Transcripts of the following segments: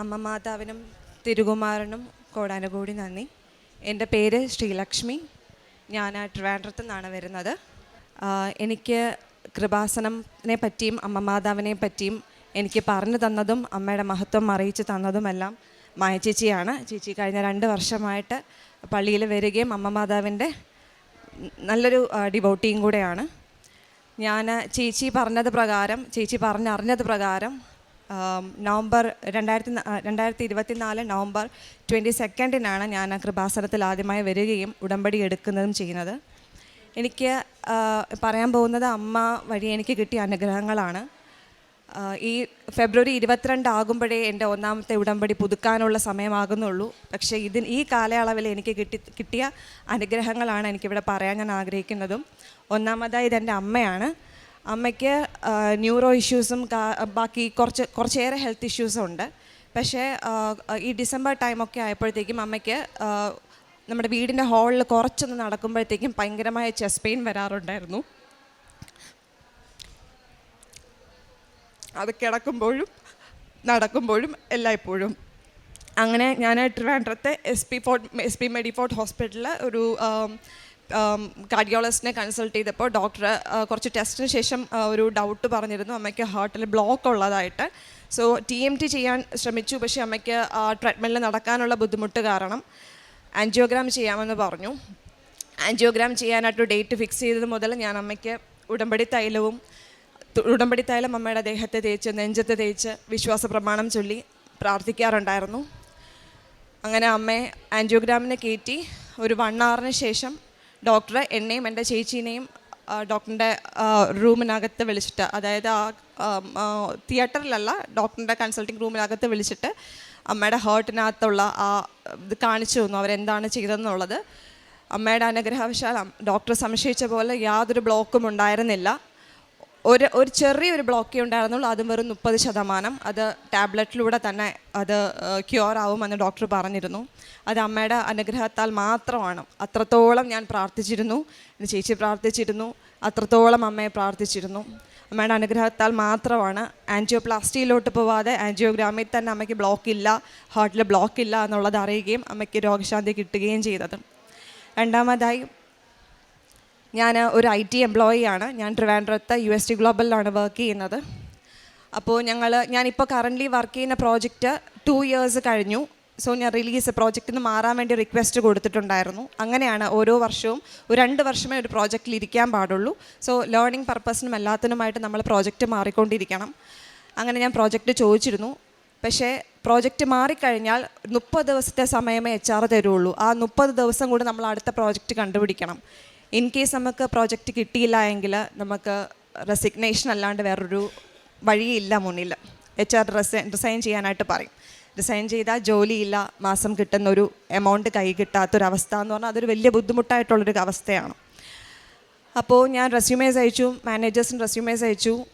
അമ്മ മാതാവിനും തിരുകുമാരനും കോടാനുകൂടി നന്ദി. എന്റെ പേര് ശ്രീലക്ഷ്മി. ഞാൻ ട്രിവാൻഡ്രത്തു നിന്നാണ് വരുന്നത്. എനിക്ക് കൃപാസനത്തിനെ പറ്റിയും അമ്മ മാതാവിനെ പറ്റിയും എനിക്ക് പറഞ്ഞു തന്നതും അമ്മയുടെ മഹത്വം അറിയിച്ചു തന്നതുമെല്ലാം മായ ചേച്ചിയാണ്. ചേച്ചി കഴിഞ്ഞ രണ്ട് വർഷമായിട്ട് പള്ളിയിൽ വരികയും അമ്മ മാതാവിന്റെ നല്ലൊരു ഡിവോട്ടിയും കൂടെയാണ്. ഞാൻ ചേച്ചി പറഞ്ഞത് പ്രകാരം ചേച്ചി പറഞ്ഞറിഞ്ഞത് പ്രകാരം നവംബർ രണ്ടായിരത്തി രണ്ടായിരത്തി ഇരുപത്തി നാല് നവംബർ ട്വന്റി സെക്കൻഡിനാണ് ഞാൻ കൃപാസനത്തിൽ ആദ്യമായി വരികയും ഉടമ്പടി എടുക്കുന്നതും ചെയ്യുന്നത്. എനിക്ക് പറയാൻ പോകുന്നത് അമ്മ വഴി എനിക്ക് കിട്ടിയ അനുഗ്രഹങ്ങളാണ്. ഈ ഫെബ്രുവരി ഇരുപത്തിരണ്ട് ആകുമ്പോഴേ എന്റെ ഒന്നാമത്തെ ഉടമ്പടി പുതുക്കാനുള്ള സമയമാകുന്നുള്ളൂ. പക്ഷേ ഇതിന് ഈ കാലയളവിൽ എനിക്ക് കിട്ടി കിട്ടിയ അനുഗ്രഹങ്ങളാണ് എനിക്കിവിടെ പറയാൻ ഞാൻ ആഗ്രഹിക്കുന്നതും. ഒന്നാമതായി ഇതെന്റെ അമ്മയാണ്. അമ്മയ്ക്ക് ന്യൂറോ ഇഷ്യൂസും ബാക്കി കുറച്ച് കുറച്ചേറെ ഹെൽത്ത് ഇഷ്യൂസും ഉണ്ട്. പക്ഷേ ഈ ഡിസംബർ ടൈമൊക്കെ ആയപ്പോഴത്തേക്കും അമ്മയ്ക്ക് നമ്മുടെ വീടിന്റെ ഹാളിൽ കുറച്ചൊന്ന് നടക്കുമ്പോഴത്തേക്കും ഭയങ്കരമായ ചെസ്റ്റ് പെയിൻ വരാറുണ്ടായിരുന്നു. അത് കിടക്കുമ്പോഴും നടക്കുമ്പോഴും എല്ലായ്പ്പോഴും. അങ്ങനെ ഞാൻ ട്രിവാൻഡ്രത്തെ S P fort S P Medifort ഹോസ്പിറ്റലിൽ ഒരു കാർഡിയോളജിസ്റ്റിനെ കൺസൾട്ട് ചെയ്തപ്പോൾ ഡോക്ടർ കുറച്ച് ടെസ്റ്റിന് ശേഷം ഒരു ഡൗട്ട് പറഞ്ഞിരുന്നു. അമ്മയ്ക്ക് ഹാർട്ടിൽ ബ്ലോക്ക് ഉള്ളതായിട്ട്. സോ ടി എം ടി ചെയ്യാൻ ശ്രമിച്ചു. പക്ഷേ അമ്മയ്ക്ക് ട്രീറ്റ്മെന്റിൽ നടക്കാനുള്ള ബുദ്ധിമുട്ട് കാരണം ആൻജിയോഗ്രാം ചെയ്യാമെന്ന് പറഞ്ഞു. ആൻജിയോഗ്രാം ചെയ്യാനായിട്ട് ഡേറ്റ് ഫിക്സ് ചെയ്തത് മുതൽ ഞാൻ അമ്മയ്ക്ക് ഉടമ്പടി തൈലവും ഉടമ്പടി തൈലം അമ്മയുടെ ദേഹത്തെ തേച്ച് നെഞ്ചത്ത് തേച്ച് വിശ്വാസ പ്രമാണം ചൊല്ലി പ്രാർത്ഥിക്കാറുണ്ടായിരുന്നു. അങ്ങനെ അമ്മയെ ആൻജിയോഗ്രാമിന് കയറ്റി ഒരു വൺ അവറിന് ശേഷം ഡോക്ടറെ എന്നെയും എന്റെ ചേച്ചീനെയും ഡോക്ടറിന്റെ റൂമിനകത്ത് വിളിച്ചിട്ട് അതായത് ആ തിയേറ്ററിലല്ല ഡോക്ടറിന്റെ കൺസൾട്ടിങ് റൂമിനകത്ത് വിളിച്ചിട്ട് അമ്മയുടെ ഹേർട്ടിനകത്തുള്ള ആ ഇത് കാണിച്ചു തന്നു അവരെന്താണ് ചെയ്തതെന്നുള്ളത്. അമ്മയുടെ അനുഗ്രഹവശാൽ ഡോക്ടർ സംശയിച്ച പോലെ യാതൊരു ബ്ലോക്കും ഉണ്ടായിരുന്നില്ല. ഒരു ഒരു ചെറിയൊരു ബ്ലോക്കേ ഉണ്ടായിരുന്നുള്ളൂ. അതും വെറും മുപ്പത് ശതമാനം. അത് ടാബ്ലറ്റിലൂടെ തന്നെ അത് ക്യൂർ ആവുമെന്ന് ഡോക്ടർ പറഞ്ഞിരുന്നു. അത് അമ്മയുടെ അനുഗ്രഹത്താൽ മാത്രമാണ്. അത്രത്തോളം ഞാൻ പ്രാർത്ഥിച്ചിരുന്നു. ചേച്ചി പ്രാർത്ഥിച്ചിരുന്നു. അത്രത്തോളം അമ്മയെ പ്രാർത്ഥിച്ചിരുന്നു. അമ്മയുടെ അനുഗ്രഹത്താൽ മാത്രമാണ് ആൻജിയോപ്ലാസ്റ്റിയിലോട്ട് പോവാതെ ആൻജിയോഗ്രാമിൽ തന്നെ അമ്മയ്ക്ക് ബ്ലോക്ക് ഇല്ല ഹാർട്ടിൽ ബ്ലോക്ക് ഇല്ല എന്നുള്ളത് അറിയുകയും അമ്മയ്ക്ക് രോഗശാന്തി കിട്ടുകയും ചെയ്തത്. രണ്ടാമതായി ഞാൻ ഒരു ഐ ടി എംപ്ലോയി ആണ് ഞാൻ ട്രിവാൻഡ്രത്ത് യു എസ് ടി ഗ്ലോബലിലാണ് വർക്ക് ചെയ്യുന്നത്. അപ്പോൾ ഞങ്ങൾ ഞാനിപ്പോൾ കറന്റ്ലി വർക്ക് ചെയ്യുന്ന പ്രോജക്റ്റ് ടു ഇയേഴ്സ് കഴിഞ്ഞു. സോ ഞാൻ റിലീസ് പ്രോജക്റ്റിൽ നിന്ന് മാറാൻ വേണ്ടി റിക്വസ്റ്റ് കൊടുത്തിട്ടുണ്ടായിരുന്നു. അങ്ങനെയാണ് ഓരോ വർഷവും ഒരു രണ്ട് വർഷമേ ഒരു പ്രോജക്റ്റിൽ ഇരിക്കാൻ പാടുള്ളൂ. സോ ലേണിംഗ് പർപ്പസിനും എല്ലാത്തിനുമായിട്ട് നമ്മൾ പ്രോജക്റ്റ് മാറിക്കൊണ്ടിരിക്കണം. അങ്ങനെ ഞാൻ പ്രോജക്റ്റ് ചോദിച്ചിരുന്നു. പക്ഷേ പ്രോജക്റ്റ് മാറിക്കഴിഞ്ഞാൽ മുപ്പത് ദിവസത്തെ സമയമേ എച്ച് ആർ തരുള്ളൂ. ആ മുപ്പത് ദിവസം കൂടി നമ്മൾ അടുത്ത പ്രോജക്റ്റ് കണ്ടുപിടിക്കണം. ഇൻ കേസ് നമുക്ക് പ്രോജക്റ്റ് കിട്ടിയില്ല എങ്കിൽ നമുക്ക് റെസിഗ്നേഷൻ അല്ലാണ്ട് വേറൊരു വഴിയില്ല മുന്നിൽ. എച്ച് ആർ റിസൈൻ റിസൈൻ ചെയ്യാനായിട്ട് പറയും. റിസൈൻ ചെയ്താൽ ജോലിയില്ല മാസം കിട്ടുന്ന ഒരു എമൗണ്ട് കൈ കിട്ടാത്തൊരവസ്ഥ എന്ന് പറഞ്ഞാൽ അതൊരു വലിയ ബുദ്ധിമുട്ടായിട്ടുള്ളൊരു അവസ്ഥയാണ്. അപ്പോൾ ഞാൻ റെസ്യൂമേസ് അയച്ചു മാനേജേഴ്സിന് റെസ്യൂമേസ് അയച്ചു.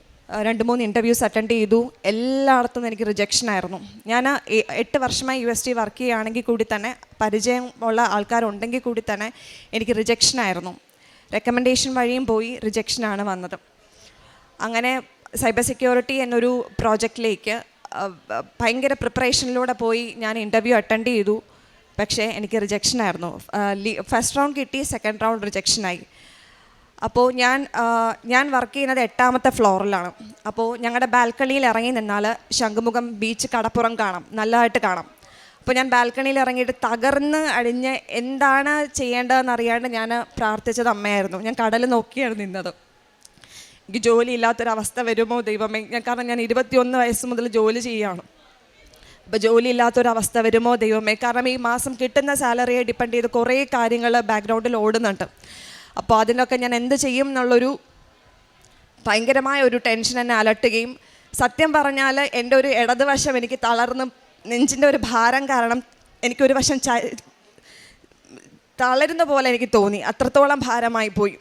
രണ്ട് മൂന്ന് ഇന്റർവ്യൂസ് അറ്റൻഡ് ചെയ്തു. എല്ലായിടത്തും എനിക്ക് റിജക്ഷൻ ആയിരുന്നു. ഞാൻ എട്ട് വർഷമായി യു എസ് ടി വർക്ക് ചെയ്യുകയാണെങ്കിൽ കൂടി തന്നെ പരിചയമുള്ള ആൾക്കാരുണ്ടെങ്കിൽ കൂടി തന്നെ എനിക്ക് റിജക്ഷൻ ആയിരുന്നു. റെക്കമെൻഡേഷൻ വഴിയും പോയി റിജക്ഷനാണ് വന്നത്. അങ്ങനെ സൈബർ സെക്യൂരിറ്റി എന്നൊരു പ്രോജക്റ്റിലേക്ക് ഭയങ്കര പ്രിപ്പറേഷനിലൂടെ പോയി ഞാൻ ഇന്റർവ്യൂ അറ്റൻഡ് ചെയ്തു. പക്ഷേ എനിക്ക് റിജക്ഷൻ ആയിരുന്നു. ഫസ്റ്റ് റൗണ്ട് കിട്ടി സെക്കൻഡ് റൗണ്ട് റിജക്ഷനായി അപ്പോൾ ഞാൻ ഞാൻ വർക്ക് ചെയ്യുന്നത് എട്ടാമത്തെ ഫ്ലോറിലാണ്. അപ്പോൾ ഞങ്ങളുടെ ബാൽക്കണിയിൽ ഇറങ്ങി നിന്നാൽ ശംഖുമുഖം ബീച്ച് കടപ്പുറം കാണാം. നല്ലതായിട്ട് കാണാം. അപ്പോൾ ഞാൻ ബാൽക്കണിയിൽ ഇറങ്ങിയിട്ട് തകർന്ന് അടിഞ്ഞ് എന്താണ് ചെയ്യേണ്ടതെന്ന് അറിയാണ്ട് ഞാൻ പ്രാർത്ഥിച്ചത് അമ്മയായിരുന്നു. ഞാൻ കടൽ നോക്കിയാണ് നിന്നത്. എനിക്ക് ജോലി ഇല്ലാത്തൊരവസ്ഥ വരുമോ ദൈവമേ? ഞാൻ കാരണം ഞാൻ ഇരുപത്തിയൊന്ന് വയസ്സ് മുതൽ ജോലി ചെയ്യുകയാണ്. അപ്പോൾ ജോലി ഇല്ലാത്തൊരവസ്ഥ വരുമോ ദൈവമേ? കാരണം ഈ മാസം കിട്ടുന്ന സാലറിയെ ഡിപ്പെൻഡ് ചെയ്ത് കുറേ കാര്യങ്ങൾ ബാക്ക്ഗ്രൗണ്ടിൽ ഓടുന്നുണ്ട്. അപ്പോൾ അതിനൊക്കെ ഞാൻ എന്ത് ചെയ്യും എന്നുള്ളൊരു ഭയങ്കരമായ ഒരു ടെൻഷൻ എന്നെ അലട്ടുകയും സത്യം പറഞ്ഞാൽ എന്റെ ഒരു ഇടതുവശം എനിക്ക് തളർന്ന് നെഞ്ചിന്റെ ഒരു ഭാരം കാരണം എനിക്കൊരു വശം തളരുന്ന പോലെ എനിക്ക് തോന്നി. അത്രത്തോളം ഭാരമായി പോയി.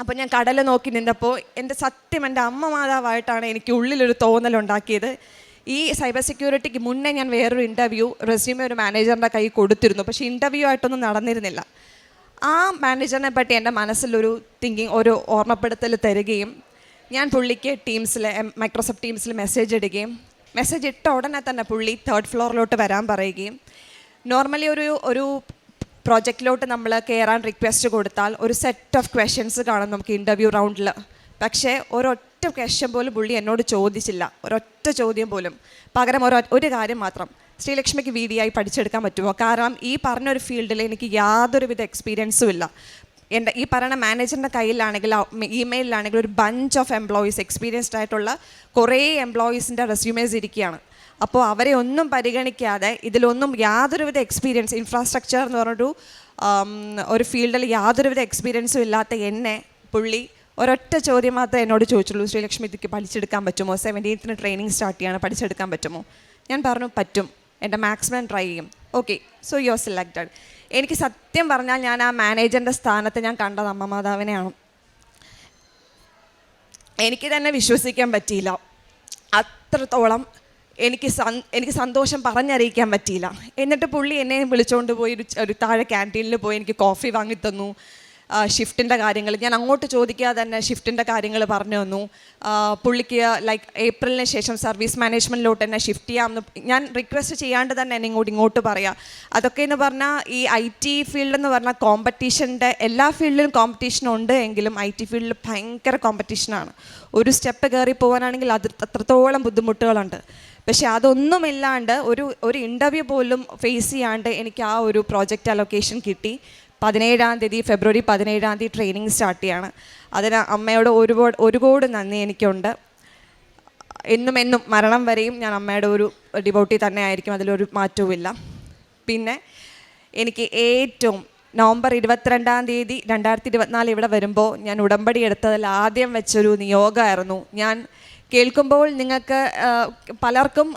അപ്പോൾ ഞാൻ കടൽ നോക്കി നിന്നപ്പോൾ എന്റെ സത്യം എന്റെ അമ്മ മാതാവായിട്ടാണ് എനിക്ക് ഉള്ളിലൊരു തോന്നലുണ്ടാക്കിയത്. ഈ സൈബർ സെക്യൂരിറ്റിക്ക് മുന്നേ ഞാൻ വേറൊരു ഇന്റർവ്യൂ റെസ്യൂമെ ഒരു മാനേജറിന്റെ കൈ കൊടുത്തിരുന്നു. പക്ഷേ ഇന്റർവ്യൂ ആയിട്ടൊന്നും നടന്നിരുന്നില്ല. ആ മാനേജറിനെ പറ്റി എന്റെ മനസ്സിലൊരു തിങ്കിങ് ഒരു ഓർമ്മപ്പെടുത്തൽ തരികയും ഞാൻ പുള്ളിക്ക് ടീംസിൽ മൈക്രോസോഫ്റ്റ് ടീംസിൽ മെസ്സേജ് ഇടുകയും മെസ്സേജ് ഇട്ട ഉടനെ തന്നെ പുള്ളി തേർഡ് ഫ്ലോറിലോട്ട് വരാൻ പറയുകയും നോർമലി ഒരു ഒരു പ്രോജക്റ്റിലോട്ട് നമ്മൾ കയറാൻ റിക്വസ്റ്റ് കൊടുത്താൽ ഒരു സെറ്റ് ഓഫ് ക്വസ്റ്റ്യൻസ് കാണും നമുക്ക് ഇന്റർവ്യൂ റൗണ്ടിൽ പക്ഷേ ഒരൊറ്റ ക്വസ്റ്റ്യൻ പോലും പുള്ളി എന്നോട് ചോദിച്ചില്ല. ഒരൊറ്റ ചോദ്യം പോലും. പകരം ഒരു ഒരു കാര്യം മാത്രം. ശ്രീലക്ഷ്മിക്ക് വി ഡി ആയി പഠിച്ചെടുക്കാൻ പറ്റുമോ? കാരണം ഈ പറഞ്ഞൊരു ഫീൽഡിൽ എനിക്ക് യാതൊരുവിധ എക്സ്പീരിയൻസും ഇല്ല. എന്റെ ഈ പറയുന്ന മാനേജറിന്റെ കയ്യിലാണെങ്കിൽ ഇമെയിലാണെങ്കിൽ ഒരു ബഞ്ച് ഓഫ് എംപ്ലോയീസ് എക്സ്പീരിയൻസ്ഡ് ആയിട്ടുള്ള കുറേ എംപ്ലോയീസിന്റെ റെസ്യൂമേഴ്സ് ഇരിക്കുകയാണ്. അപ്പോൾ അവരെ ഒന്നും പരിഗണിക്കാതെ ഇതിലൊന്നും യാതൊരുവിധ എക്സ്പീരിയൻസ് ഇൻഫ്രാസ്ട്രക്ചർ എന്ന് പറഞ്ഞൊരു ഒരു ഫീൽഡിൽ യാതൊരുവിധ എക്സ്പീരിയൻസും ഇല്ലാത്ത എന്നെ പുള്ളി ഒരൊറ്റ ചോദ്യം മാത്രമേ എന്നോട് ചോദിച്ചുള്ളൂ. ശ്രീലക്ഷ്മി ഇതിക്ക് പഠിച്ചെടുക്കാൻ പറ്റുമോ? സെവന്റീൻത്തിന് ട്രെയിനിങ് സ്റ്റാർട്ട് ചെയ്യാണ്. പഠിച്ചെടുക്കാൻ പറ്റുമോ? ഞാൻ പറഞ്ഞു പറ്റും. എന്റെ മാക്സിമം ട്രൈ ചെയ്യും. Okay so you are selected എനിക്ക് സത്യം പറഞ്ഞാൽ ഞാൻ ആ മാനേജറിന്റെ സ്ഥാനത്ത് ഞാൻ കണ്ടത് അമ്മ മാതാവിനെയാണ്. എനിക്ക് തന്നെ വിശ്വസിക്കാൻ പറ്റിയില്ല. അത്രത്തോളം എനിക്ക് സന് എനിക്ക് സന്തോഷം പറഞ്ഞറിയിക്കാൻ പറ്റിയില്ല. എന്നിട്ട് പുള്ളി എന്നെ വിളിച്ചുകൊണ്ട് പോയി ഒരു താഴെ ക്യാന്റീനിൽ പോയി എനിക്ക് കോഫി വാങ്ങി തന്നു. ഷിഫ്റ്റിന്റെ കാര്യങ്ങൾ. ഞാൻ അങ്ങോട്ട് ചോദിക്കാതെ തന്നെ ഷിഫ്റ്റിന്റെ കാര്യങ്ങൾ പറഞ്ഞു തന്നു. പുള്ളിക്ക് ലൈക്ക് ഏപ്രിലിന് ശേഷം സർവീസ് മാനേജ്മെന്റിലോട്ട് തന്നെ ഷിഫ്റ്റ് ചെയ്യാമെന്ന് ഞാൻ റിക്വസ്റ്റ് ചെയ്യാണ്ട് തന്നെ എന്നെ ഇങ്ങോട്ട് ഇങ്ങോട്ട് പറയാം. അതൊക്കെ എന്ന് പറഞ്ഞാൽ ഈ ഐ ടി ഫീൽഡ് എന്ന് പറഞ്ഞാൽ കോമ്പറ്റീഷന്റെ എല്ലാ ഫീൽഡിലും കോമ്പറ്റീഷൻ ഉണ്ട് എങ്കിലും ഐ ടി ഫീൽഡിൽ ഭയങ്കര കോമ്പറ്റീഷനാണ് ഒരു സ്റ്റെപ്പ് കയറി പോകാനാണെങ്കിൽ അത് അത്രത്തോളം ബുദ്ധിമുട്ടുകളുണ്ട്. പക്ഷേ അതൊന്നുമില്ലാണ്ട് ഒരു ഒരു ഇന്റർവ്യൂ പോലും ഫേസ് ചെയ്യാണ്ട് എനിക്ക് ആ ഒരു പ്രോജക്റ്റ് അലൊക്കേഷൻ കിട്ടി. പതിനേഴാം തീയതി ഫെബ്രുവരി പതിനേഴാം തീയതി ട്രെയിനിങ് സ്റ്റാർട്ട് ചെയ്യാണ്. അതിന് അമ്മയോട് ഒരുപാട് ഒരുപാട് നന്ദി എനിക്കുണ്ട്. എന്നും എന്നും മരണം വരെയും ഞാൻ അമ്മയുടെ ഒരു ഡിബോട്ടി തന്നെ ആയിരിക്കും അതിലൊരു മാറ്റവുമില്ല. പിന്നെ എനിക്ക് ഏറ്റവും നവംബർ ഇരുപത്തിരണ്ടാം തീയതി രണ്ടായിരത്തി ഇരുപത്തിനാല് ഇവിടെ വരുമ്പോൾ ഞാൻ ഉടമ്പടി എടുത്തതിൽ ആദ്യം വെച്ചൊരു നിയോഗമായിരുന്നു. ഞാൻ കേൾക്കുമ്പോൾ നിങ്ങൾക്ക് പലർക്കും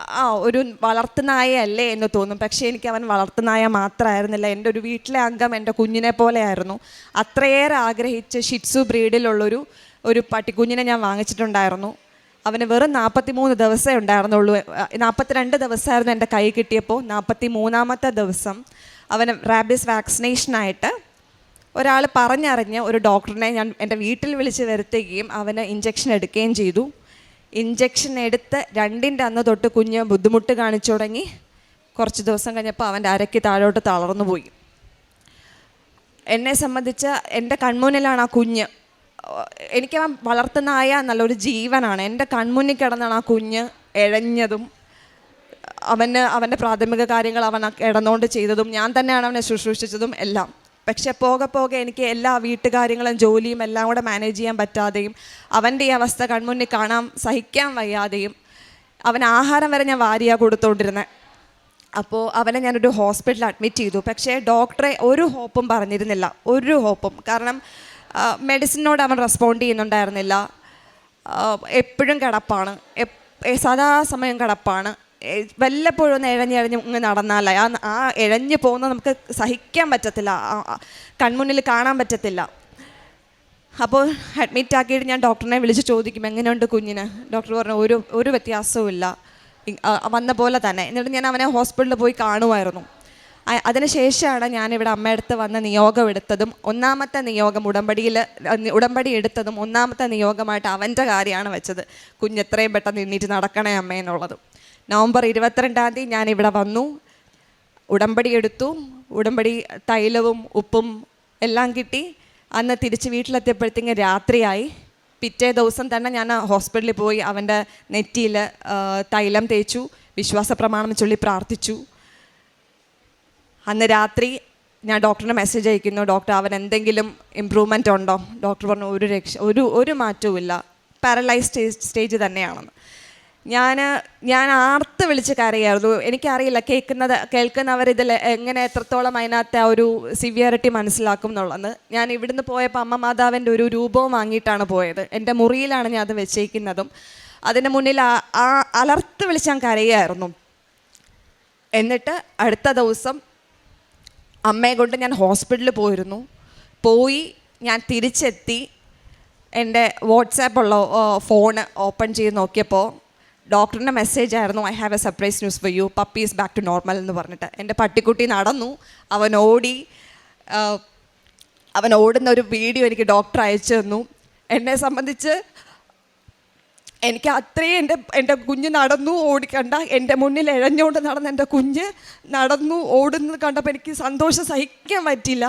ആ ഒരു വളർത്തുനായയല്ലേ എന്ന് തോന്നും. പക്ഷേ എനിക്ക് അവൻ വളർത്തുനായ മാത്രമായിരുന്നില്ല. എന്റെ ഒരു വീട്ടിലെ അംഗം എന്റെ കുഞ്ഞിനെ പോലെയായിരുന്നു. അത്രയേറെ ആഗ്രഹിച്ച് ഷിറ്റ്സു ബ്രീഡിലുള്ളൊരു ഒരു പട്ടിക്കുഞ്ഞിനെ ഞാൻ വാങ്ങിച്ചിട്ടുണ്ടായിരുന്നു. അവന് വെറും നാൽപ്പത്തി മൂന്ന് ദിവസമേ ഉണ്ടായിരുന്നുള്ളൂ. നാൽപ്പത്തിരണ്ട് ദിവസമായിരുന്നു എന്റെ കൈ കിട്ടിയപ്പോൾ. നാൽപ്പത്തി മൂന്നാമത്തെ ദിവസം അവന് റാബിസ് വാക്സിനേഷനായിട്ട് ഒരാൾ പറഞ്ഞറിഞ്ഞ് ഒരു ഡോക്ടറിനെ ഞാൻ എന്റെ വീട്ടിൽ വിളിച്ച് വരുത്തുകയും അവന് ഇഞ്ചക്ഷൻ എടുക്കുകയും ചെയ്തു. ഇഞ്ചക്ഷൻ എടുത്ത് രണ്ടിന്റെ അന്ന് തൊട്ട് കുഞ്ഞ് ബുദ്ധിമുട്ട് കാണിച്ചു തുടങ്ങി. കുറച്ച് ദിവസം കഴിഞ്ഞപ്പോൾ അവന്റെ അരയ്ക്ക് താഴോട്ട് തളർന്നു പോയി. എന്നെ സംബന്ധിച്ച് എന്റെ കൺമുന്നിലാണ് ആ കുഞ്ഞ്. എനിക്ക് അവൻ വളർത്തുന്നായ നല്ലൊരു ജീവനാണ്. എന്റെ കൺമുന്നിൽ കിടന്നാണ് ആ കുഞ്ഞ് എഴഞ്ഞതും അവന് അവന്റെ പ്രാഥമിക കാര്യങ്ങൾ അവൻ കിടന്നുകൊണ്ട് ചെയ്തതും ഞാൻ തന്നെയാണ് അവനെ ശുശ്രൂഷിച്ചതും എല്ലാം. പക്ഷെ പോകെ പോകെ എനിക്ക് എല്ലാ വീട്ടുകാര്യങ്ങളും ജോലിയും എല്ലാം കൂടെ മാനേജ് ചെയ്യാൻ പറ്റാതെയും അവന്റെ ഈ അവസ്ഥ കൺമുന്നിൽ കാണാൻ സഹിക്കാൻ വയ്യാതെയും അവൻ ആഹാരം വരെ ഞാൻ വാരിയാണ് കൊടുത്തോണ്ടിരുന്നത് അപ്പോൾ അവനെ ഞാനൊരു ഹോസ്പിറ്റലിൽ അഡ്മിറ്റ് ചെയ്തു. പക്ഷേ ഡോക്ടറെ ഒരു ഹോപ്പും പറഞ്ഞിരുന്നില്ല. ഒരു ഹോപ്പും കാരണം മെഡിസിനോട് അവൻ റെസ്പോണ്ട് ചെയ്യുന്നുണ്ടായിരുന്നില്ല. എപ്പോഴും കിടപ്പാണ്. സദാ സമയം കിടപ്പാണ്. വല്ലപ്പോഴും ഒന്ന് ഇഴഞ്ഞിഴഞ്ഞ് ഇങ്ങ് നടന്നാലേ. ആ ആ ഇഴഞ്ഞു പോകുന്നത് നമുക്ക് സഹിക്കാൻ പറ്റത്തില്ല. കൺമുന്നിൽ കാണാൻ പറ്റത്തില്ല. അപ്പോൾ അഡ്മിറ്റ് ആക്കിയിട്ട് ഞാൻ ഡോക്ടറിനെ വിളിച്ച് ചോദിക്കും എങ്ങനെയുണ്ട് കുഞ്ഞിന്? ഡോക്ടർ പറഞ്ഞു ഒരു ഒരു വ്യത്യാസവും ഇല്ല. വന്ന പോലെ തന്നെ. എന്നിട്ട് ഞാൻ അവനെ ഹോസ്പിറ്റലിൽ പോയി കാണുമായിരുന്നു. അതിനുശേഷമാണ് ഞാനിവിടെ അമ്മയടുത്ത് വന്ന നിയോഗം എടുത്തതും ഒന്നാമത്തെ നിയോഗം ഉടമ്പടിയിൽ ഉടമ്പടി എടുത്തതും ഒന്നാമത്തെ നിയോഗമായിട്ട് അവന്റെ കാര്യമാണ് വെച്ചത്. കുഞ്ഞെത്രയും പെട്ടെന്ന് നിന്നിട്ട് നടക്കണേ അമ്മേ എന്നുള്ളതും. നവംബർ ഇരുപത്തിരണ്ടാം തീയതി ഞാൻ ഇവിടെ വന്നു. ഉടമ്പടി എടുത്തു. ഉടമ്പടി തൈലവും ഉപ്പും എല്ലാം കിട്ടി. അന്ന് തിരിച്ച് വീട്ടിലെത്തിയപ്പോഴത്തേക്കും രാത്രിയായി. പിറ്റേ ദിവസം തന്നെ ഞാൻ ഹോസ്പിറ്റലിൽ പോയി അവന്റെ നെറ്റിയിൽ തൈലം തേച്ചു. വിശ്വാസ പ്രമാണം ചൊല്ലി പ്രാർത്ഥിച്ചു. അന്ന് രാത്രി ഞാൻ ഡോക്ടറിന് മെസ്സേജ് അയക്കുന്നു. ഡോക്ടർ അവൻ എന്തെങ്കിലും ഇമ്പ്രൂവ്മെന്റ് ഉണ്ടോ? ഡോക്ടർ പറഞ്ഞു ഒരു രക്ഷ ഒരു ഒരു മാറ്റവും ഇല്ല പാരലൈസ് സ്റ്റേജ് സ്റ്റേജ് തന്നെയാണെന്ന്. ഞാൻ ഞാൻ ആർത്ത് വിളിച്ച് കരയായിരുന്നു. എനിക്കറിയില്ല കേൾക്കുന്നത് കേൾക്കുന്നവർ ഇതിൽ എങ്ങനെ എത്രത്തോളം അതിനകത്തെ ആ ഒരു സിവിയറിറ്റി മനസ്സിലാക്കും എന്നുള്ളത്. ഞാൻ ഇവിടുന്ന് പോയപ്പോൾ അമ്മ മാതാവിന്റെ ഒരു രൂപവും വാങ്ങിയിട്ടാണ് പോയത്. എന്റെ മുറിയിലാണ് ഞാൻ അത് വെച്ചേക്കുന്നതും. അതിന് മുന്നിൽ ആ ആ അലർത്ത് വിളിച്ച് ഞാൻ കരയായിരുന്നു. എന്നിട്ട് അടുത്ത ദിവസം അമ്മയെ കൊണ്ട് ഞാൻ ഹോസ്പിറ്റലിൽ പോയിരുന്നു. പോയി ഞാൻ തിരിച്ചെത്തി. എന്റെ വാട്സാപ്പുള്ള ഫോൺ ഓപ്പൺ ചെയ്ത് നോക്കിയപ്പോൾ ഡോക്ടറിന്റെ മെസ്സേജ് ആയിരുന്നു I have a surprise news for you puppy is back to normal എന്ന് പറഞ്ഞിട്ട്. എന്റെ പട്ടിക്കുട്ടി നടന്നു. അവൻ ഓടി അവൻ ഓടുന്ന ഒരു വീഡിയോ എനിക്ക് ഡോക്ടർ അയച്ചു തന്നു. എന്നെ സംബന്ധിച്ച് എനിക്ക് അത്രയും എന്റെ എന്റെ കുഞ്ഞ് നടന്നു ഓടിക്കണ്ട എന്റെ മുന്നിൽ ഇഴഞ്ഞുകൊണ്ട് നടന്ന എന്റെ കുഞ്ഞ് നടന്നു ഓടുന്നത് കണ്ടപ്പോൾ എനിക്ക് സന്തോഷം സഹിക്കാൻ പറ്റില്ല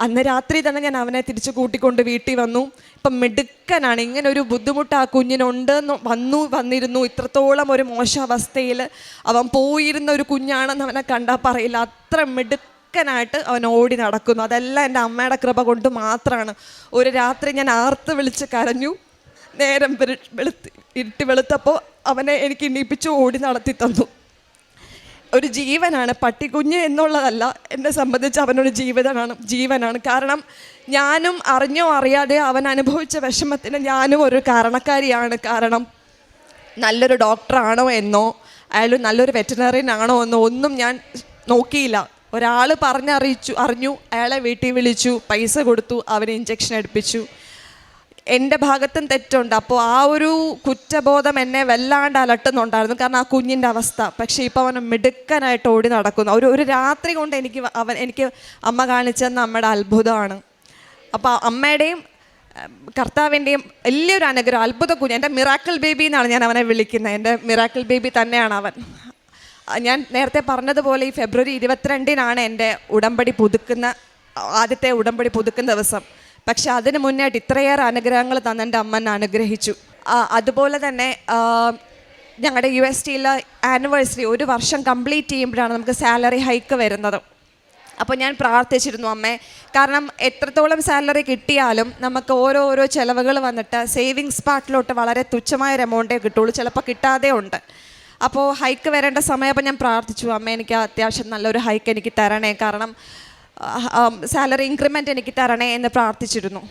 അന്ന് രാത്രി തന്നെ ഞാൻ അവനെ തിരിച്ച് കൂട്ടിക്കൊണ്ട് വീട്ടിൽ വന്നു. ഇപ്പം മിടുക്കനാണ്. ഇങ്ങനെ ഒരു ബുദ്ധിമുട്ട് ആ കുഞ്ഞിനുണ്ട് വന്നു വന്നിരുന്നു. ഇത്രത്തോളം ഒരു മോശാവസ്ഥയിൽ അവൻ പോയിരുന്ന ഒരു കുഞ്ഞാണെന്ന് അവനെ കണ്ടാൽ പറയില്ല. അത്ര മിടുക്കനായിട്ട് അവൻ ഓടി നടക്കുന്നു. അതെല്ലാം എന്റെ അമ്മയുടെ കൃപ കൊണ്ട് മാത്രമാണ് ഒരു രാത്രി ഞാൻ ആർത്ത് വിളിച്ച് കരഞ്ഞു. നേരം വെളു- വെളുത്ത് ഇരുട്ടി വെളുത്തപ്പോൾ അവനെ എനിക്ക് ഇണിപ്പിച്ച് ഓടി നടത്തി തന്നു. ഒരു ജീവനാണ് പട്ടിക്കുഞ്ഞ് എന്നുള്ളതല്ല. എന്നെ സംബന്ധിച്ച് അവനൊരു ജീവിതമാണ് ജീവനാണ്. കാരണം ഞാനും അറിഞ്ഞോ അറിയാതെ അവൻ അനുഭവിച്ച വിഷമത്തിന് ഞാനും ഒരു കാരണക്കാരിയാണ്. കാരണം നല്ലൊരു ഡോക്ടറാണോ എന്നോ അയാൾ നല്ലൊരു വെറ്റിനറിയൻ ആണോ എന്നോ ഒന്നും ഞാൻ നോക്കിയില്ല. ഒരാൾ പറഞ്ഞറിയിച്ചു അറിഞ്ഞു അയാളെ വീട്ടിൽ വിളിച്ചു പൈസ കൊടുത്തു അവന് ഇഞ്ചക്ഷൻ എടുപ്പിച്ചു. എന്റെ ഭാഗത്തും തെറ്റുണ്ട്. അപ്പോൾ ആ ഒരു കുറ്റബോധം എന്നെ വല്ലാണ്ട് അലട്ടുന്നുണ്ടായിരുന്നു. കാരണം ആ കുഞ്ഞിന്റെ അവസ്ഥ. പക്ഷേ ഇപ്പോൾ അവൻ മിടുക്കനായിട്ട് ഓടി നടക്കുന്നു. ഒരു ഒരു രാത്രി കൊണ്ട് എനിക്ക് അവൻ എനിക്ക് അമ്മ കാണിച്ചെന്ന അമ്മയുടെ അത്ഭുതമാണ്. അപ്പോൾ അമ്മയുടെയും കർത്താവിന്റെയും വലിയൊരു അനുഗ്രഹം അത്ഭുത കുഞ്ഞ്. എന്റെ മിറാക്കിൾ ബേബി എന്നാണ് ഞാൻ അവനെ വിളിക്കുന്നത്. എന്റെ മിറാക്കിൾ ബേബി തന്നെയാണ് അവൻ. ഞാൻ നേരത്തെ പറഞ്ഞതുപോലെ ഈ ഫെബ്രുവരി ഇരുപത്തിരണ്ടിനാണ് എന്റെ ഉടമ്പടി പുതുക്കുന്ന ആദ്യത്തെ ഉടമ്പടി പുതുക്കുന്ന ദിവസം. പക്ഷെ അതിന് മുന്നായിട്ട് ഇത്രയേറെ അനുഗ്രഹങ്ങൾ തന്ന എന്റെ അമ്മ അനുഗ്രഹിച്ചു. അതുപോലെ തന്നെ ഞങ്ങളുടെ യു എസ് ടിയിലെ ആനിവേഴ്സറി ഒരു വർഷം കംപ്ലീറ്റ് ചെയ്യുമ്പോഴാണ് നമുക്ക് സാലറി ഹൈക്ക് വരുന്നത്. അപ്പോൾ ഞാൻ പ്രാർത്ഥിച്ചിരുന്നു അമ്മേ കാരണം എത്രത്തോളം സാലറി കിട്ടിയാലും നമുക്ക് ഓരോ ഓരോ ചിലവുകൾ വന്നിട്ട് സേവിങ്സ് പാർട്ടിലോട്ട് വളരെ തുച്ഛമായ ഒരു എമൗണ്ടേ കിട്ടുള്ളൂ. ചിലപ്പോൾ കിട്ടാതെ ഉണ്ട്. അപ്പോൾ ഹൈക്ക് വരേണ്ട സമയം അപ്പോൾ ഞാൻ പ്രാർത്ഥിച്ചു അമ്മ എനിക്ക് അത്യാവശ്യം നല്ലൊരു ഹൈക്ക് എനിക്ക് തരണേ. കാരണം സാലറി ഇൻക്രിമെന്റ് എനിക്ക് തരണേ എന്ന് പ്രാർത്ഥിച്ചിരുന്നു.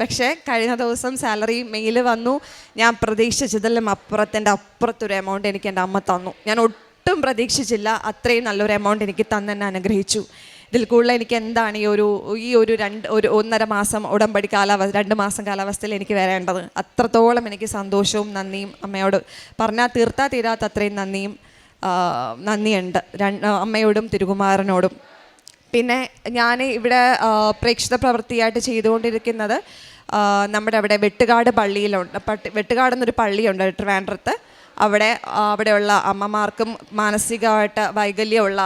പക്ഷേ കഴിഞ്ഞ ദിവസം സാലറി മെയിൽ വന്നു. ഞാൻ പ്രതീക്ഷിച്ചതിലും അപ്പുറത്തിന്റെ അപ്പുറത്തൊരു എമൗണ്ട് എനിക്ക് എന്റെ അമ്മ തന്നു. ഞാൻ ഒട്ടും പ്രതീക്ഷിച്ചില്ല. അത്രയും നല്ലൊരു എമൗണ്ട് എനിക്ക് തന്നെ എന്നെ അനുഗ്രഹിച്ചു. ഇതിൽ കൂടുതൽ എനിക്ക് എന്താണ് ഈ ഒരു ഈ ഒരു രണ്ട് ഒരു ഒന്നര മാസം ഉടമ്പടി കാലാവസ്ഥ രണ്ട് മാസം കാലാവസ്ഥയിൽ എനിക്ക് വരേണ്ടത്? അത്രത്തോളം എനിക്ക് സന്തോഷവും നന്ദിയും അമ്മയോട്. പറഞ്ഞാൽ തീർത്താ തീരാത്ത അത്രയും നന്ദിയും നന്ദിയുണ്ട്. അമ്മയോടും തിരുകുമാരനോടും. പിന്നെ ഞാൻ ഇവിടെ പ്രേക്ഷിത പ്രവൃത്തിയായിട്ട് ചെയ്തുകൊണ്ടിരിക്കുന്നത് നമ്മുടെ അവിടെ വെട്ടുകാട് പള്ളിയിലുണ്ട്. പട്ടി എന്നൊരു പള്ളിയുണ്ട് ട്രിവാൻഡ്രത്ത്. അവിടെ അവിടെയുള്ള അമ്മമാർക്കും മാനസികമായിട്ട് വൈകല്യമുള്ള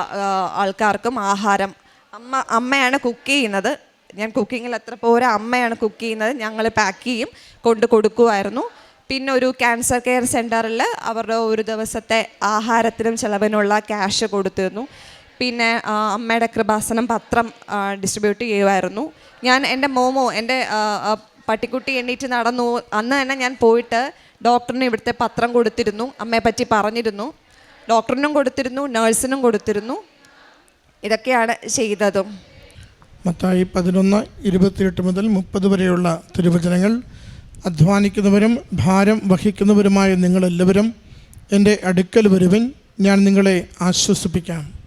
ആൾക്കാർക്കും ആഹാരം. അമ്മ അമ്മയാണ് കുക്ക് ചെയ്യുന്നത്. ഞാൻ കുക്കിങ്ങിൽ എത്ര പോരാ അമ്മയാണ് കുക്ക് ചെയ്യുന്നത്. ഞങ്ങൾ പാക്ക് ചെയ്യും കൊണ്ട് കൊടുക്കുമായിരുന്നു പിന്നെ ഒരു ക്യാൻസർ കെയർ സെന്ററിൽ അവരുടെ ഒരു ദിവസത്തെ ആഹാരത്തിനും ചിലവിനുള്ള ക്യാഷ് കൊടുത്തിരുന്നു. പിന്നെ അമ്മയുടെ കൃപാസനം പത്രം ഡിസ്ട്രിബ്യൂട്ട് ചെയ്യുമായിരുന്നു ഞാൻ എന്റെ മോമോ എന്റെ പട്ടിക്കുട്ടി എണ്ണീറ്റ് നടന്നു. അന്ന് തന്നെ ഞാൻ പോയിട്ട് ഡോക്ടറിന് ഇവിടുത്തെ പത്രം കൊടുത്തിരുന്നു. അമ്മയെ പറ്റി പറഞ്ഞിരുന്നു. ഡോക്ടറിനും കൊടുത്തിരുന്നു നേഴ്സിനും കൊടുത്തിരുന്നു. ഇതൊക്കെയാണ് ചെയ്തതും. മത്തായി പതിനൊന്ന് ഇരുപത്തിയെട്ട് മുതൽ മുപ്പത് വരെയുള്ള തിരുവചനങ്ങൾ. അധ്വാനിക്കുന്നവരും ഭാരം വഹിക്കുന്നവരുമായ നിങ്ങളെല്ലാവരും എന്റെ അടുക്കൽ വരുവിൻ. ഞാൻ നിങ്ങളെ ആശ്വസിപ്പിക്കാം.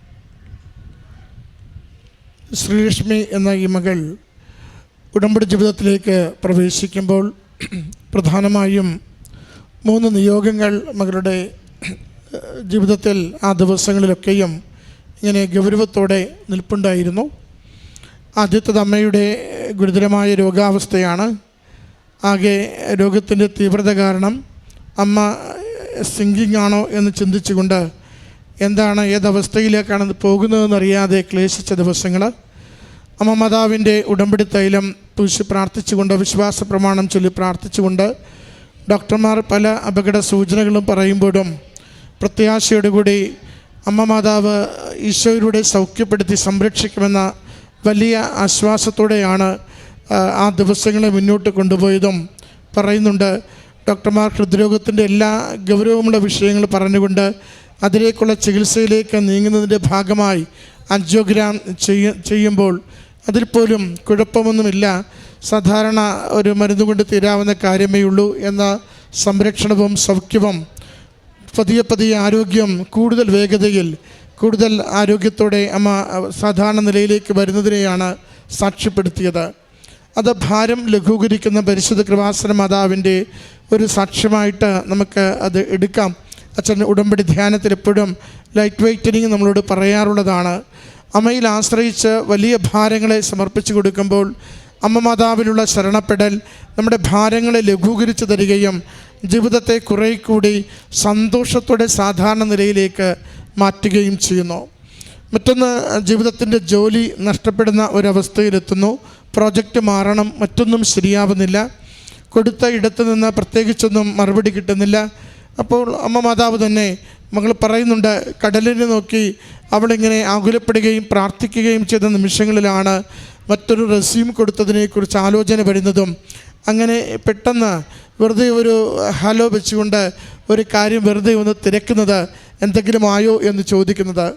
ശ്രീലക്ഷ്മി എന്ന ഈ മകൾ ഉടമ്പടി ജീവിതത്തിലേക്ക് പ്രവേശിക്കുമ്പോൾ പ്രധാനമായും മൂന്ന് നിയോഗങ്ങൾ മകളുടെ ജീവിതത്തിൽ ആ ദിവസങ്ങളിലൊക്കെയും ഇങ്ങനെ ഗൗരവത്തോടെ നിൽപ്പുണ്ടായിരുന്നു. ആദ്യത്തത് അമ്മയുടെ ഗുരുതരമായ രോഗാവസ്ഥയാണ്. ആകെ രോഗത്തിന്റെ തീവ്രത കാരണം അമ്മ സിങ്കിങ് ആണോ എന്ന് ചിന്തിച്ചുകൊണ്ട് എന്താണ് ഏതവസ്ഥയിലേക്കാണ് പോകുന്നതെന്നറിയാതെ ക്ലേശിച്ച ദിവസങ്ങൾ. അമ്മ മാതാവിന്റെ ഉടമ്പടി തൈലം തൂശി പ്രാർത്ഥിച്ചുകൊണ്ട് വിശ്വാസ പ്രമാണം ചൊല്ലി പ്രാർത്ഥിച്ചുകൊണ്ട് ഡോക്ടർമാർ പല അപകട സൂചനകളും പറയുമ്പോഴും പ്രത്യാശയോടുകൂടി അമ്മ മാതാവ് ഈശോയിലൂടെ സൗഖ്യപ്പെടുത്തി സംരക്ഷിക്കുമെന്ന വലിയ ആശ്വാസത്തോടെയാണ് ആ ദിവസങ്ങളെ മുന്നോട്ട് കൊണ്ടുപോയതും പറയുന്നുണ്ട്. ഡോക്ടർമാർ ഹൃദ്രോഗത്തിന്റെ എല്ലാ ഗൗരവമുള്ള വിഷയങ്ങൾ പറഞ്ഞുകൊണ്ട് അതിലേക്കുള്ള ചികിത്സയിലേക്ക് നീങ്ങുന്നതിന്റെ ഭാഗമായി അഞ്ചോഗ്രാം ചെയ്യുമ്പോൾ അതിൽ പോലും കുഴപ്പമൊന്നുമില്ല. സാധാരണ ഒരു മരുന്ന് കൊണ്ട് തീരാവുന്ന കാര്യമേ ഉള്ളൂ എന്ന സംരക്ഷണവും സൗഖ്യവും പതിയെ പതിയെ ആരോഗ്യം കൂടുതൽ വേഗതയിൽ കൂടുതൽ ആരോഗ്യത്തോടെ അമ്മ സാധാരണ നിലയിലേക്ക് വരുന്നതിനെയാണ് സാക്ഷ്യപ്പെടുത്തിയത്. അത് ഭാരം ലഘൂകരിക്കുന്ന പരിശുദ്ധ കൃപാസന മാതാവിന്റെ ഒരു സാക്ഷ്യമായിട്ട് നമുക്ക് അത് എടുക്കാം. അച്ഛൻ ഉടമ്പടി ധ്യാനത്തിൽ എപ്പോഴും ലൈറ്റ് വെയ്റ്റനിങ് നമ്മളോട് പറയാറുള്ളതാണ്. അമ്മയിൽ ആശ്രയിച്ച് വലിയ ഭാരങ്ങളെ സമർപ്പിച്ചു കൊടുക്കുമ്പോൾ അമ്മ മാതാവിലുള്ള ശരണപ്പെടൽ നമ്മുടെ ഭാരങ്ങളെ ലഘൂകരിച്ചു തരികയും ജീവിതത്തെ കുറേ കൂടി സന്തോഷത്തോടെ സാധാരണ നിലയിലേക്ക് മാറ്റുകയും ചെയ്യുന്നു. മറ്റൊന്ന് ജീവിതത്തിന്റെ ജോലി നഷ്ടപ്പെടുന്ന ഒരവസ്ഥയിലെത്തുന്നു. പ്രോജക്റ്റ് മാറണം മറ്റൊന്നും ശരിയാവുന്നില്ല. കൊടുത്ത ഇടത്തു നിന്ന് പ്രത്യേകിച്ചൊന്നും മറുപടി കിട്ടുന്നില്ല. അപ്പോൾ അമ്മ മാതാവ് തന്നെ മകൾ പറയുന്നുണ്ട് കടലിനെ നോക്കി അവളിങ്ങനെ ആകുലപ്പെടുകയും പ്രാർത്ഥിക്കുകയും ചെയ്ത നിമിഷങ്ങളിലാണ് മറ്റൊരു റെസ്യൂം കൊടുത്തതിനെക്കുറിച്ച് ആലോചന വരുന്നതും. അങ്ങനെ പെട്ടെന്ന് വെറുതെ ഒരു ഹലോ വെച്ചുകൊണ്ട് ഒരു കാര്യം വെറുതെ ഒന്ന് തിരക്കുന്നത് എന്തെങ്കിലും ആയോ എന്ന് ചോദിക്കുന്നത്.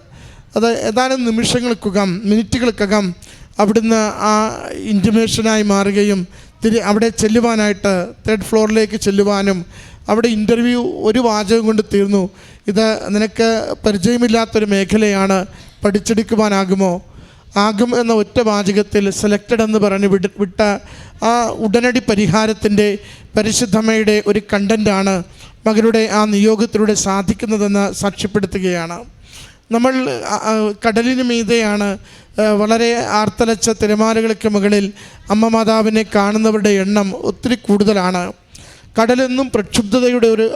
അത് ഏതാനും നിമിഷങ്ങൾക്കകം മിനിറ്റുകൾക്കകം അവിടുന്ന് ആ ഇന്റിമേഷനായി മാറുകയും തിരി അവിടെ ചെല്ലുവാനായിട്ട് തേർഡ് ഫ്ലോറിലേക്ക് ചെല്ലുവാനും അവിടെ ഇന്റർവ്യൂ ഒരു വാചകം കൊണ്ട് തീർന്നു. ഇത് നിനക്ക് പരിചയമില്ലാത്തൊരു മേഖലയാണ് പഠിച്ചെടുക്കുവാനാകുമോ? ആകും എന്ന ഒറ്റ വാചകത്തിൽ സെലക്റ്റഡ് എന്ന് പറഞ്ഞ് വിട വിട്ട ആ ഉടനടി പരിഹാരത്തിന്റെ പരിശുദ്ധമ്മയുടെ ഒരു കണ്ടന്റാണ് മകളുടെ ആ നിയോഗത്തിലൂടെ സാധിക്കുന്നതെന്ന് സാക്ഷ്യപ്പെടുത്തുകയാണ്. നമ്മൾ കടലിന് മീതെയാണ് വളരെ ആർത്തലച്ച തിരമാലകൾക്ക് മുകളിൽ അമ്മ മാതാവിനെ കാണുന്നവരുടെ എണ്ണം ഒത്തിരി കൂടുതലാണ്. കടലെന്നും പ്രക്ഷുബ്ധതയുടെ ഒരു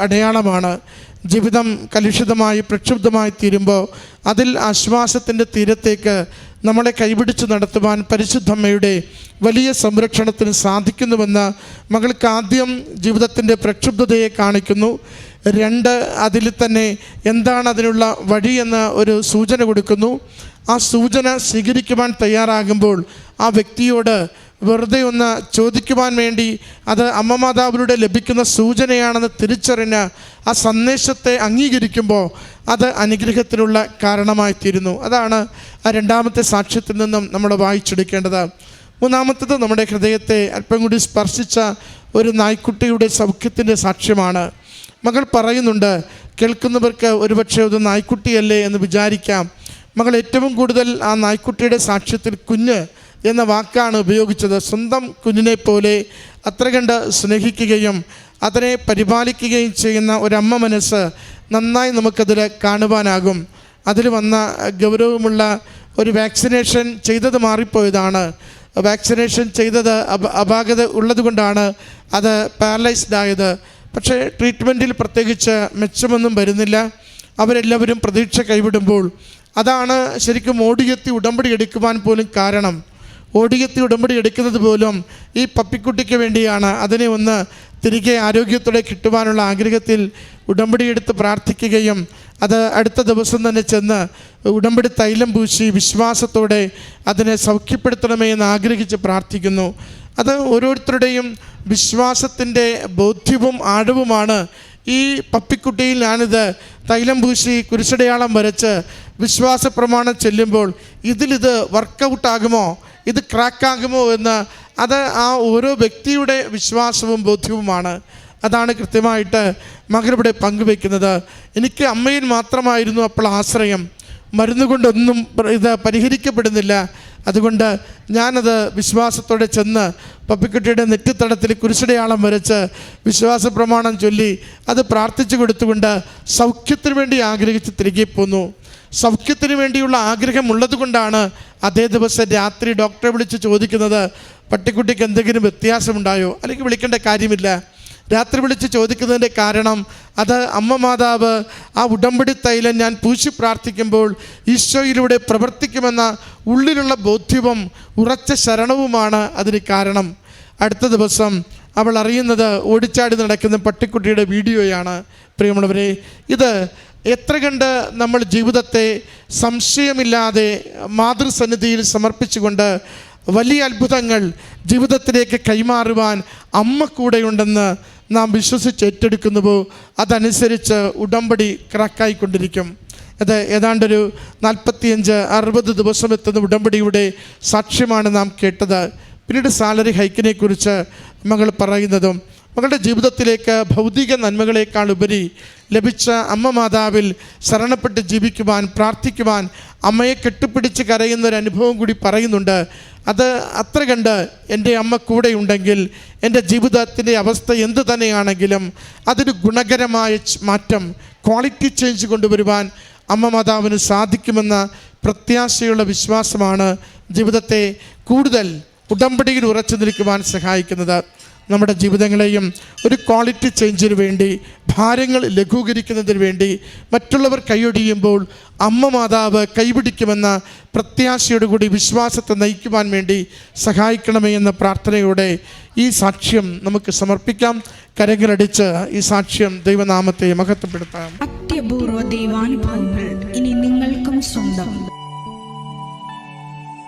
അടയാളമാണ്. ജീവിതം കലുഷിതമായി പ്രക്ഷുബ്ധമായി തീരുമ്പോൾ അതിൽ ആശ്വാസത്തിന്റെ തീരത്തേക്ക് നമ്മളെ കൈപിടിച്ച് നടത്തുവാൻ പരിശുദ്ധമ്മയുടെ വലിയ സംരക്ഷണത്തിന് സാധിക്കുന്നുവെന്ന് മകൾക്ക് ആദ്യം ജീവിതത്തിന്റെ പ്രക്ഷുബ്ധതയെ കാണിക്കുന്നു. രണ്ട് അതിൽ തന്നെ എന്താണ് അതിനുള്ള വഴി എന്ന ഒരു സൂചന കൊടുക്കുന്നു. ആ സൂചന സ്വീകരിക്കുവാൻ തയ്യാറാകുമ്പോൾ ആ വ്യക്തിയോട് വെറുതെ ഒന്ന് ചോദിക്കുവാൻ വേണ്ടി അത് അമ്മ മാതാവിലൂടെ ലഭിക്കുന്ന സൂചനയാണെന്ന് തിരിച്ചറിഞ്ഞ് ആ സന്ദേശത്തെ അംഗീകരിക്കുമ്പോൾ അത് അനുഗ്രഹത്തിനുള്ള കാരണമായി തീരുന്നു അതാണ് ആ രണ്ടാമത്തെ സാക്ഷ്യത്തിൽ നിന്നും നമ്മൾ വായിച്ചെടുക്കേണ്ടത്. മൂന്നാമത്തത് നമ്മുടെ ഹൃദയത്തെ അല്പം കൂടി സ്പർശിച്ച ഒരു നായ്ക്കുട്ടിയുടെ സൗഖ്യത്തിന്റെ സാക്ഷ്യമാണ്. മകൾ പറയുന്നുണ്ട് കേൾക്കുന്നവർക്ക് ഒരുപക്ഷെ ഒരു നായ്ക്കുട്ടിയല്ലേ എന്ന് വിചാരിക്കാം. മകൾ ഏറ്റവും കൂടുതൽ ആ നായ്ക്കുട്ടിയുടെ സാക്ഷ്യത്തിൽ കുഞ്ഞ് എന്ന വാക്കാണ് ഉപയോഗിച്ചത്. സ്വന്തം കുഞ്ഞിനെ പോലെ അത്ര കണ്ട് സ്നേഹിക്കുകയും അതിനെ പരിപാലിക്കുകയും ചെയ്യുന്ന ഒരമ്മ മനസ്സ് നന്നായി നമുക്കതിൽ കാണുവാനാകും. അതിൽ വന്ന ഗൗരവമുള്ള ഒരു വാക്സിനേഷൻ ചെയ്തത് മാറിപ്പോയതാണ്. വാക്സിനേഷൻ ചെയ്തത് അപ അപാകത ഉള്ളതുകൊണ്ടാണ് അത് പാരലൈസ്ഡ് ആയത്. പക്ഷേ ട്രീറ്റ്മെന്റിൽ പ്രത്യേകിച്ച് മെച്ചമൊന്നും വരുന്നില്ല. അവരെല്ലാവരും പ്രതീക്ഷ കൈവിടുമ്പോൾ അതാണ് ശരിക്കും ഓടിയെത്തി ഉടമ്പടി എടുക്കുവാൻ പോലും കാരണം. ഓടിയെത്തി ഉടമ്പടി എടുക്കുന്നത് പോലും ഈ പപ്പിക്കുട്ടിക്ക് വേണ്ടിയാണ്. അതിനെ ഒന്ന് തിരികെ ആരോഗ്യത്തോടെ കിട്ടുവാനുള്ള ആഗ്രഹത്തിൽ ഉടമ്പടി എടുത്ത് പ്രാർത്ഥിക്കുകയും അത് അടുത്ത ദിവസം തന്നെ ചെന്ന് ഉടമ്പടി തൈലം പൂശി വിശ്വാസത്തോടെ അതിനെ സൗഖ്യപ്പെടുത്തണമേ എന്ന് ആഗ്രഹിച്ച് പ്രാർത്ഥിക്കുന്നു. അത് ഓരോരുത്തരുടെയും വിശ്വാസത്തിന്റെ ബോധ്യവും ആഴവുമാണ്. ഈ പപ്പിക്കുട്ടിയിൽ ഞാനിത് തൈലം പൂശി കുരിശടയാളം വരച്ച് വിശ്വാസ പ്രമാണം ചെല്ലുമ്പോൾ ഇതിലിത് വർക്കൗട്ടാകുമോ ഇത് ക്രാക്കാകുമോ എന്ന് അത് ആ ഓരോ വ്യക്തിയുടെ വിശ്വാസവും ബോധ്യവുമാണ്. അതാണ് കൃത്യമായിട്ട് മകനിവിടെ പങ്കുവെക്കുന്നത്. എനിക്ക് അമ്മയിൽ മാത്രമായിരുന്നു അപ്പോൾ ആശ്രയം. മരുന്ന് കൊണ്ടൊന്നും ഇത് പരിഹരിക്കപ്പെടുന്നില്ല. അതുകൊണ്ട് ഞാനത് വിശ്വാസത്തോടെ ചെന്ന് പപ്പിക്കുട്ടിയുടെ നെറ്റിത്തടത്തിൽ കുരിശടയാളം വരച്ച് വിശ്വാസ പ്രമാണം ചൊല്ലി അത് പ്രാർത്ഥിച്ചു കൊടുത്തുകൊണ്ട് സൗഖ്യത്തിന് വേണ്ടി ആഗ്രഹിച്ച് തിരികെ പോന്നു. സൗഖ്യത്തിന് വേണ്ടിയുള്ള ആഗ്രഹം ഉള്ളതുകൊണ്ടാണ് അതേ ദിവസം രാത്രി ഡോക്ടറെ വിളിച്ച് ചോദിക്കുന്നത് പട്ടിക്കുട്ടിക്ക് എന്തെങ്കിലും വ്യത്യാസമുണ്ടായോ? അല്ലെങ്കിൽ വിളിക്കേണ്ട കാര്യമില്ല. രാത്രി വിളിച്ച് ചോദിക്കുന്നതിന്റെ കാരണം അത് അമ്മ മാതാവ് ആ ഉടമ്പടി തൈലം ഞാൻ പൂശി പ്രാർത്ഥിക്കുമ്പോൾ ഈശോയിലൂടെ പ്രവർത്തിക്കുമെന്ന ഉള്ളിലുള്ള ബോധ്യവും ഉറച്ച ശരണവുമാണ് അതിന് കാരണം. അടുത്ത ദിവസം അവൾ അറിയുന്നത് ഓടിച്ചാടി നടക്കുന്ന പട്ടിക്കുട്ടിയുടെ വീഡിയോയാണ്. പ്രിയമുള്ളവരെ ഇത് എത്ര കണ്ട് നമ്മൾ ജീവിതത്തെ സംശയമില്ലാതെ മാതൃസന്നിധിയിൽ സമർപ്പിച്ചുകൊണ്ട് വലിയ അത്ഭുതങ്ങൾ ജീവിതത്തിലേക്ക് കൈമാറുവാൻ അമ്മ കൂടെയുണ്ടെന്ന് നാം വിശ്വസിച്ച് ഏറ്റെടുക്കുന്നുവോ അതനുസരിച്ച് ഉടമ്പടി ക്രാക്കായിക്കൊണ്ടിരിക്കും. അത് ഏതാണ്ടൊരു നാൽപ്പത്തിയഞ്ച് അറുപത് ദിവസം എത്തുന്ന ഉടമ്പടിയുടെ സാക്ഷ്യമാണ് നാം കേട്ടത്. പിന്നീട് സാലറി ഹൈക്കിനെ കുറിച്ച് മകൾ പറയുന്നതും മകളുടെ ജീവിതത്തിലേക്ക് ഭൗതിക നന്മകളേക്കാൾ ഉപരി ലഭിച്ച അമ്മ മാതാവിൽ ശരണപ്പെട്ട് ജീവിക്കുവാൻ പ്രാർത്ഥിക്കുവാൻ അമ്മയെ കെട്ടിപ്പിടിച്ച് കരയുന്ന ഒരു അനുഭവം കൂടി പറയുന്നുണ്ട്. അത് അത്ര കണ്ട് എന്റെ അമ്മ കൂടെയുണ്ടെങ്കിൽ എന്റെ ജീവിതത്തിന്റെ അവസ്ഥ എന്ത് തന്നെയാണെങ്കിലും അതൊരു ഗുണകരമായ മാറ്റം ക്വാളിറ്റി ചേഞ്ച് കൊണ്ടുവരുവാൻ അമ്മ മാതാവിന് സാധിക്കുമെന്ന പ്രത്യാശയുള്ള വിശ്വാസമാണ് ജീവിതത്തെ കൂടുതൽ ഉടമ്പടിയിൽ ഉറച്ചു നിൽക്കുവാൻ സഹായിക്കുന്നത്. നമ്മുടെ ജീവിതങ്ങളെയും ഒരു ക്വാളിറ്റി ചേഞ്ചിന് വേണ്ടി ഭാരങ്ങൾ ലഘൂകരിക്കുന്നതിന് വേണ്ടി മറ്റുള്ളവർ കൈയൊടിയുമ്പോൾ അമ്മ മാതാവ് കൈപിടിക്കുമെന്ന പ്രത്യാശയോടുകൂടി വിശ്വാസത്തെ നയിക്കുവാൻ വേണ്ടി സഹായിക്കണമേ എന്ന പ്രാർത്ഥനയോടെ ഈ സാക്ഷ്യം നമുക്ക് സമർപ്പിക്കാം. കരങ്ങളടിച്ച് ഈ സാക്ഷ്യം ദൈവനാമത്തെ മഹത്വപ്പെടുത്താം. അത്യപൂർവ ദൈവാനുഭവങ്ങൾ ഇനി നിങ്ങൾക്കും സ്വന്തം.